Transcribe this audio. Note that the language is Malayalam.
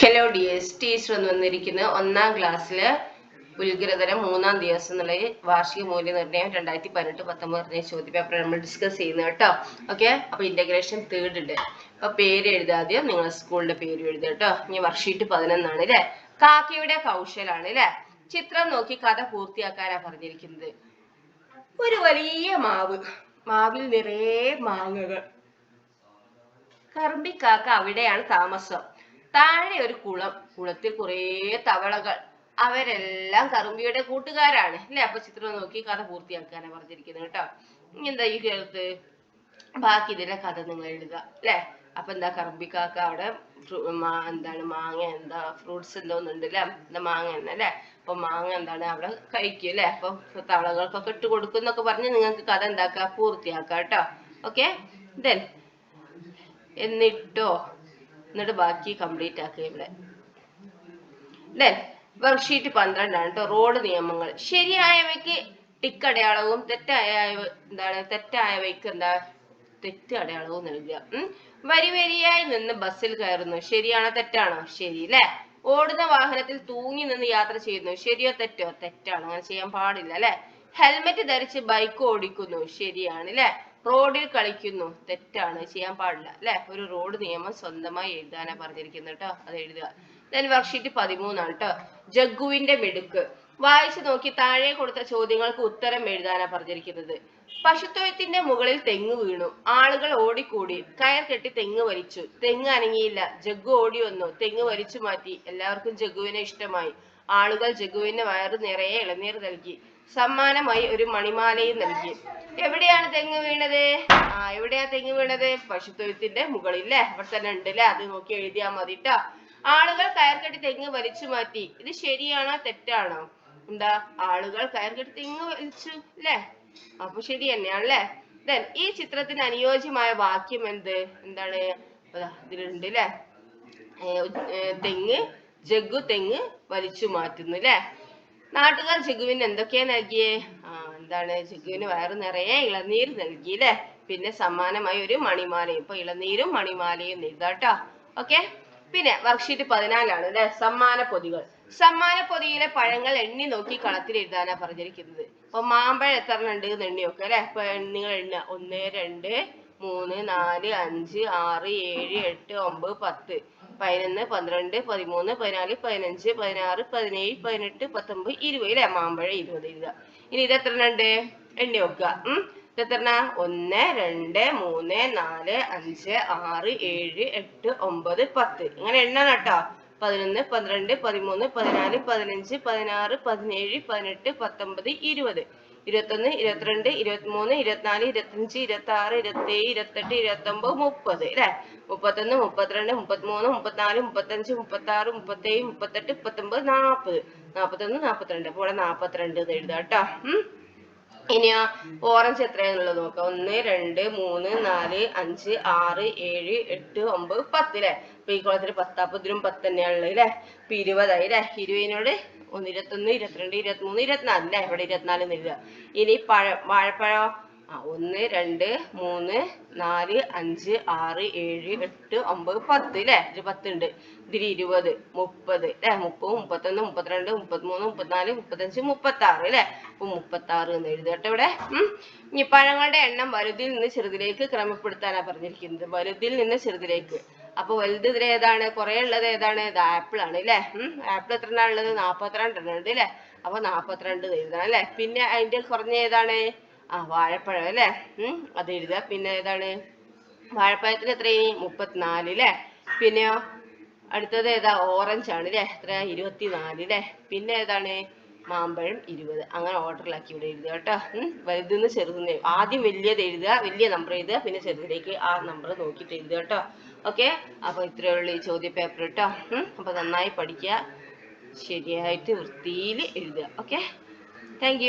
ഹലോ ഡിയേഴ്സ് ടീച്ചർ എന്ന് വന്നിരിക്കുന്ന ഒന്നാം ക്ലാസ്സിൽ ഉത്ഗ്രതരം മൂന്നാം ദിവസം എന്നുള്ള വാർഷിക മൂല്യനിർണയം രണ്ടായിരത്തി പതിനെട്ട് പത്തൊമ്പത് പറഞ്ഞ ചോദ്യ പേപ്പർ നമ്മൾ ഡിസ്കസ് ചെയ്യുന്നത് കേട്ടോ. ഓക്കെ അപ്പൊ ഇന്റഗ്രേഷൻ തേർഡ് ഉണ്ട്. അപ്പൊ പേര് എഴുതാദ്യം നിങ്ങൾ സ്കൂളിന്റെ പേര് എഴുതുക കേട്ടോ. ഇനി വർഷീറ്റ് പതിനൊന്നാണ് അല്ലേ കാക്കയുടെ കൗശലാണ് അല്ലേ ചിത്രം നോക്കി കഥ പൂർത്തിയാക്കാനാ പറഞ്ഞിരിക്കുന്നത്. ഒരു വലിയ മാവ്. മാവിൽ നിറയെ മാങ്ങകൾ. കറുമ്പിക്കാക്ക അവിടെയാണ് താമസം. താഴെ ഒരു കുളം കുളത്തിൽ കുറേ തവളകൾ. അവരെല്ലാം കറുമ്പിയുടെ കൂട്ടുകാരാണ്. അല്ലെ? അപ്പൊ ചിത്രം നോക്കി കഥ പൂർത്തിയാക്കാനാണ് പറഞ്ഞിരിക്കുന്നത് കേട്ടോ. എന്താ ഈ കേൾത്ത് ബാക്കി ഇതിന്റെ കഥ നിങ്ങൾ എഴുതുക. അല്ലെ? അപ്പൊ എന്താ കറുമ്പിക്കാക്ക അവിടെ എന്താണ് മാങ്ങ എന്താ ഫ്രൂട്ട്സ് എന്തോന്നുണ്ട് അല്ലെ? എന്താ മാങ്ങ എന്ന അല്ലെ? അപ്പൊ മാങ്ങ എന്താണ് അവിടെ കഴിക്കും അല്ലെ? അപ്പൊ തവളകൾക്കൊക്കെ ഇട്ട് കൊടുക്കും എന്നൊക്കെ പറഞ്ഞ് നിങ്ങൾക്ക് കഥ എന്താക്കുക പൂർത്തിയാക്കാം കേട്ടോ. ഓക്കെ? ദെൻ എന്നിട്ടോ? എന്നിട്ട് ബാക്കി കംപ്ലീറ്റ് ആക്കുക ഇവിടെ. ദെൻ വർക്ക്ഷീറ്റ് പന്ത്രണ്ടാണ് കേട്ടോ. റോഡ് നിയമങ്ങൾ. ശരിയായവയ്ക്ക് ടിക്ക് അടയാളവും തെറ്റായ എന്താണ്? തെറ്റായവയ്ക്ക് എന്താ? തെറ്റ് അടയാളവും നൽകുക. വരി വരിയായി നിന്ന് ബസ്സിൽ കയറുന്നു. ശരിയാണോ തെറ്റാണോ? ശരി അല്ലേ ഓടുന്ന വാഹനത്തിൽ തൂങ്ങി നിന്ന് യാത്ര ചെയ്യുന്നു. ശരിയോ തെറ്റോ? തെറ്റാണ്. അങ്ങനെ ചെയ്യാൻ പാടില്ല അല്ലെ ഹെൽമെറ്റ് ധരിച്ച് ബൈക്ക് ഓടിക്കുന്നു. ശരിയാണ് അല്ലെ റോഡിൽ കളിക്കുന്നു. തെറ്റാണ്. ചെയ്യാൻ പാടില്ല. അല്ലെ? ഒരു റോഡ് നിയമം സ്വന്തമായി എഴുതാനാ പറഞ്ഞിരിക്കുന്നത് കേട്ടോ. അത് എഴുതുക. ദെൻ വർക്ക്ഷീറ്റ് പതിമൂന്നാണ് കേട്ടോ. ജഗ്ഗുവിന്റെ മിടുക്ക്. വായിച്ചു നോക്കി താഴെ കൊടുത്ത ചോദ്യങ്ങൾക്ക് ഉത്തരം എഴുതാനാ പറഞ്ഞിരിക്കുന്നത്. പശുത്തൊഴുത്തിന്റെ മുകളിൽ തെങ്ങ് വീണു. ആളുകൾ ഓടിക്കൂടി. കയർ കെട്ടി തെങ്ങ് വലിച്ചു. തെങ്ങ് അനങ്ങിയില്ല. ജഗ്ഗു ഓടി വന്നു. തെങ്ങ് വലിച്ചു മാറ്റി. എല്ലാവർക്കും ജഗ്ഗുവിനെ ഇഷ്ടമായി. ആളുകൾ ജഗ്ഗുവിന് വയറ് നിറയെ ഇളനീർ നൽകി. സമ്മാനമായി ഒരു മണിമാലയും നൽകി എവിടെയാണ് തെങ്ങ് വീണത്? ആ എവിടെയാ തെങ്ങ് വീണത്? പശുത്തൊഴുത്തിന്റെ മുകളിൽ അല്ലെ അവിടെ തന്നെ ഉണ്ട് അല്ലേ അത് നോക്കി എഴുതിയാ മതി കേട്ടോ ആളുകൾ കയർ കെട്ടി തെങ്ങ് വലിച്ചു മാറ്റി. ഇത് ശരിയാണോ തെറ്റാണോ? എന്താ? ആളുകൾ കയർ കെട്ടി തെങ്ങ് വലിച്ചു അല്ലേ? അപ്പൊ ശരി തന്നെയാണല്ലേ? ദെൻ ഈ ചിത്രത്തിന് അനുയോജ്യമായ വാക്യം എന്ത്? എന്താണ്? ഇതിലുണ്ട് അല്ലേ തെങ്ങ് ജഗ്ഗു തെങ്ങ് വലിച്ചു മാറ്റുന്നു അല്ലേ? നാട്ടുകാർ ജഗ്ഗുവിന് എന്തൊക്കെയാ നൽകിയേ? ആ എന്താണ്? ജഗ്ഗുവിന് വയറ് നിറയെ ഇളനീർ നൽകി അല്ലേ പിന്നെ സമ്മാനമായി ഒരു മണിമാലയും. ഇപ്പൊ ഇളനീരും മണിമാലയും എഴുതാട്ടോ ഓക്കെ? പിന്നെ വർക്ക്ഷീറ്റ് പതിനാലാണ് അല്ലെ? സമ്മാന പൊതികൾ. സമ്മാന പൊതിയിലെ പഴങ്ങൾ എണ്ണി നോക്കി കളത്തിൽ എഴുതാനാ പറഞ്ഞിരിക്കുന്നത്. അപ്പൊ മാമ്പഴം എത്ര ഉണ്ട് എന്ന് എണ്ണി നോക്കുക അല്ലെ? അപ്പൊ നിങ്ങൾ എണ്ണ ഒന്ന് രണ്ട് മൂന്ന് നാല് അഞ്ച് ആറ് ഏഴ് എട്ട് ഒമ്പത് പത്ത്. പതിനൊന്ന് പന്ത്രണ്ട് പതിമൂന്ന് പതിനാല് പതിനഞ്ച് പതിനാറ് പതിനേഴ് പതിനെട്ട് പത്തൊമ്പത് ഇരുപത് അല്ലെ? മാമ്പഴം ഇരുപത് എഴുതുക ഇനി ഇത് എത്ര ഉണ്ട് എണ്ണി നോക്കുക. ഉം. ഇത് എത്ര ഒന്ന് രണ്ട് മൂന്ന് നാല് അഞ്ച് ആറ് ഏഴ് എട്ട് ഒമ്പത് പത്ത്. ഇങ്ങനെ എണ്ണണം കേട്ടോ. പതിനൊന്ന് പന്ത്രണ്ട് പതിമൂന്ന് പതിനാല് പതിനഞ്ച് പതിനാറ് പതിനേഴ് പതിനെട്ട് പത്തൊമ്പത് ഇരുപത്. ഇരുപത്തൊന്ന് ഇരുപത്തിരണ്ട് ഇരുപത്തിമൂന്ന് ഇരുപത്തിനാല് ഇരുപത്തഞ്ച് ഇരുപത്തി ആറ് ഇരുപത്തേഴ് ഇരുപത്തെട്ട് ഇരുപത്തൊമ്പത് മുപ്പത് അല്ലേ? മുപ്പത്തൊന്ന് മുപ്പത്തിരണ്ട് മുപ്പത്തിമൂന്ന് മുപ്പത്തിനാല് മുപ്പത്തഞ്ച് മുപ്പത്താറ് മുപ്പത്തേഴ് മുപ്പത്തെട്ട് മുപ്പത്തൊമ്പത് നാൽപ്പത്. നാൽപ്പത്തൊന്ന് നാൽപ്പത്തിരണ്ട്. അപ്പോൾ ഇവിടെ നാൽപ്പത്തിരണ്ട് എന്ന് എഴുതാം കേട്ടോ. ഇനിയോ ഓറഞ്ച് എത്രയാന്നുള്ളത് നോക്കാം. ഒന്ന് രണ്ട് മൂന്ന് നാല് അഞ്ച് ആറ് ഏഴ് എട്ട് ഒമ്പത് പത്ത് അല്ലേ? അപ്പൊ ഈ കുളത്തിൽ പത്ത്. അപ്പൊ ഇതിലും പത്ത് തന്നെയാണുള്ളത് അല്ലേ? ഇപ്പൊ ഇരുപതായി അല്ലേ? ഇരുപതിനോട് ഒന്ന് ഇരുപത്തൊന്ന് ഇരുപത്തിരണ്ട് ഇരുപത്തിമൂന്ന് ഇരുപത്തിനാല് അല്ലേ? ഇവിടെ ഇരുപത്തിനാല് എഴുതുക. ഇനി പഴം വാഴപ്പഴോ? ആ ഒന്ന് രണ്ട് മൂന്ന് നാല് അഞ്ച് ആറ് ഏഴ് എട്ട് ഒമ്പത് പത്ത് അല്ലേ? ഒരു പത്തുണ്ട്. ഇതിൽ ഇരുപത് മുപ്പത് അല്ലേ? മുപ്പത് മുപ്പത്തൊന്ന് മുപ്പത്തിരണ്ട് മുപ്പത്തിമൂന്ന് മുപ്പത്തിനാല് മുപ്പത്തഞ്ച് മുപ്പത്തി ആറ് അല്ലേ? അപ്പൊ മുപ്പത്തി ആറ് എന്ന് എഴുതട്ടെ ഇവിടെ. ഉം. ഇനി പഴങ്ങളുടെ എണ്ണം വലുതിൽ നിന്ന് ചെറുതിലേക്ക് ക്രമപ്പെടുത്താനാ പറഞ്ഞിരിക്കുന്നത്. വലുതിൽ നിന്ന് ചെറുതിലേക്ക്. അപ്പൊ വലുത് ഇതിൽ ഏതാണ്? കുറെ ഉള്ളത് ഏതാണ്? ഇത് ആപ്പിൾ ആണ് അല്ലേ ആപ്പിൾ എത്ര എണ്ണ ഉള്ളത്? നാപ്പത്തിരണ്ടെണ്ണം ഉണ്ട് അല്ലേ അപ്പൊ നാപ്പത്തിരണ്ട് എന്ന് എഴുതണം അല്ലേ? പിന്നെ അതിന്റെ കുറഞ്ഞ ഏതാണ്? ആ വാഴപ്പഴം അല്ലേ? അത് എഴുതുക. പിന്നെ ഏതാണ്? വാഴപ്പഴത്തിന് എത്രയാണ് മുപ്പത്തിനാല് അല്ലേ പിന്നെയോ അടുത്തത് ഏതാ? ഓറഞ്ച് ആണ് അല്ലേ എത്ര ഇരുപത്തിനാല് അല്ലേ പിന്നെ ഏതാണ്? മാമ്പഴം ഇരുപത്. അങ്ങനെ ഓർഡറിലാക്കി ഇവിടെ എഴുതുക കേട്ടോ. വലുതെന്ന് ചെറുതെന്ന് ആദ്യം വലിയത് എഴുതുക. വലിയ നമ്പർ എഴുതുക. പിന്നെ ചെറുതിലേക്ക് ആ നമ്പർ നോക്കിയിട്ട് എഴുതുക കേട്ടോ. ഓക്കെ അപ്പൊ ഇത്രയേ ഉള്ളൂ ഈ ചോദ്യ പേപ്പർ കേട്ടോ ഉം? അപ്പൊ നന്നായി പഠിക്കുക ശരിയായിട്ട് വൃത്തിയിൽ എഴുതുക. Okay thank